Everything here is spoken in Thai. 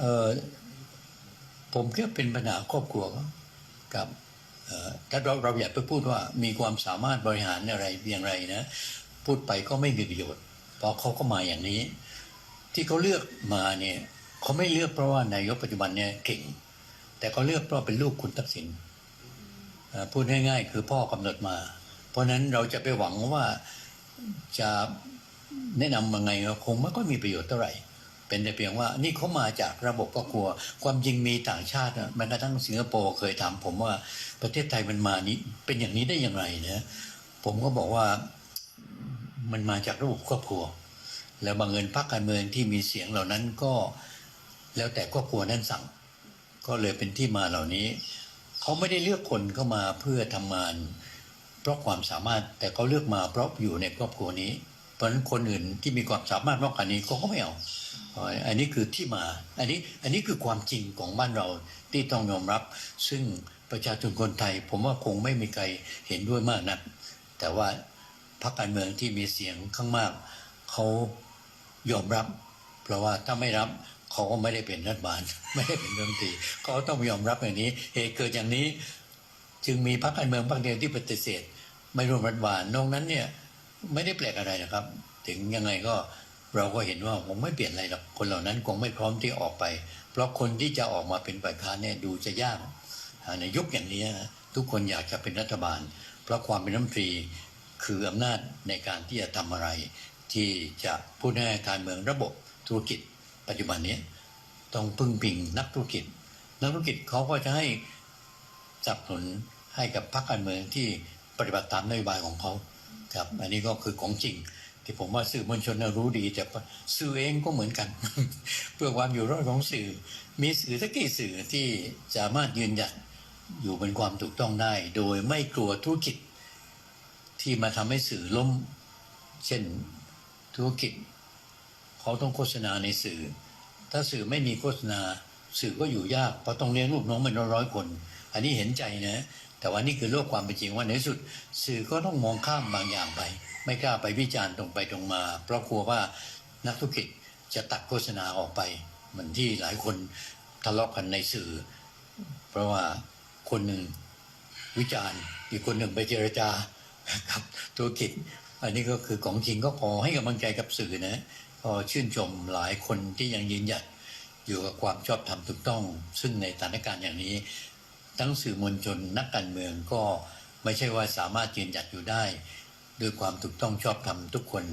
เออผมคิดว่เป็นปัญหาครอบครัวครับถ้าเราเราอยากไปพูดว่ามีความสามารถบริหารอะไรอย่างไรนะ พูดไปก็ไม่มีประโยชน์เพราะเขาก็มาอย่างนี้ ที่เขาเลือกมาเนี่ยเขาไม่เลือกเพราะว่านายกปัจจุบันเนี่ยเก่ง แต่เขาเลือกเพราะเป็นลูกคุณทักษิณพูดง่ายๆ คือพ่อกำหนดมา เพราะฉะนั้นเราจะไปหวังว่าจะแนะนำยังไงคงไม่ก็มีประโยชน์เท่าไหร่ เป็นแต่เพียงว่านี่เขามาจากระบบครอบครัว ความจริงมีต่างชาติแม้กระทั่งสิงคโปร์เคยถามผมว่าประเทศไทยมันมานี้เป็นอย่างนี้ได้อย่างไรนะผมก็บอกว่ามันมาจากระบบครอบครัว แล้วบางเงินพรรคการเมืองที่มีเสียงเหล่านั้นก็แล้วแต่ครอบครัวนั้นสั่ง ก็เลยเป็นที่มาเหล่านี้เขาไม่ได้เลือกคนเข้ามาเพื่อทำงาน เพราะความสามารถแต่เขาเลือกมาเพราะอยู่ในครอบครัวนี้ เพราะฉะนั้นคนอื่นที่มีความสามารถมากกว่านี้เขาก็ไม่เอาอันนี้คือที่มา อันนี้อันนี้คือความจริงของบ้านเราที่ต้องยอมรับ ซึ่งประชาชนคนไทย ผมว่าคงไม่มีใครเห็นด้วยมากนัก แต่ว่าพรรคการเมืองที่มีเสียงข้างมากเขายอมรับ เพราะว่าถ้าไม่รับเขาก็ไม่ได้เป็นรัฐบาล ไม่ได้เป็นรัฐมนตรีเขาต้องยอมรับอย่างนี้ เหตุเกิดอย่างนี้ จึงมีพรรคการเมืองพรรคเดียวที่ปฏิเสธ ไม่ร่วมรัฐบาลนอกนั้นเนี่ย ไม่ได้แปลกอะไรนะครับ ถึงยังไงก็เราก็เห็นว่าคงไม่เปลี่ยนอะไรหรอกคนเหล่านั้นคงไม่พร้อมที่ออกไป เพราะคนที่จะออกมาเป็นฝ่ายค้านเนี่ยดูจะยากในยุคอย่างนี้นะทุกคนอยากจะเป็นรัฐบาล เพราะความเป็นรัฐมนตรีคืออำนาจในการที่จะทำอะไร ที่จะพูดให้การเมืองระบบธุรกิจ ปัจจุบันนี้ต้องพึ่งพิงนักธุรกิจ นักธุรกิจเขาก็จะให้สนับสนุนให้กับพรรคการเมืองที่ปฏิบัติตามนโยบายของเขา ครับอันนี้ก็คือของจริง ที่ผมว่าสื่อมวลชนรู้ดีแต่สื่อเองก็เหมือนกัน เพื่อความอยู่รอดของสื่อ มีสื่อสักกี่สื่อที่สามารถยืนหยัดอยู่บนความถูกต้องได้ โดยไม่กลัวธุรกิจ ที่มาทำให้สื่อล้ม เช่นธุรกิจเขาต้องโฆษณาในสื่อ ถ้าสื่อไม่มีโฆษณาสื่อก็อยู่ยากเพราะต้องเลี้ยงลูกน้องเป็นร้อยๆคน อันนี้เห็นใจนะ แต่ว่านี่คือโลกความเป็นจริงว่าในสุด สื่อก็ต้องมองข้ามบางอย่างไป ไม่กล้าไปวิจารณ์ตรงไปตรงมา เพราะกลัวว่านักธุรกิจจะตัดโฆษณาออกไป เหมือนที่หลายคนทะเลาะกันในสื่อ เพราะว่าคนหนึ่งวิจารณ์ อีกคนหนึ่งไปเจรจากับธุรกิจ อันนี้ก็คือของจริงก็ขอให้กำลังใจกับสื่อนะก็ชื่นชมหลายคนที่ยังยืนหยัดอยู่กับความชอบธรรมถูกต้อง ซึ่งในสถานการณ์อย่างนี้ ทั้งสื่อมวลชนนักการเมืองก็ไม่ใช่ว่าสามารถยืนหยัดอยู่ได้ ด้วยความถูกต้องชอบธรรมทุกคน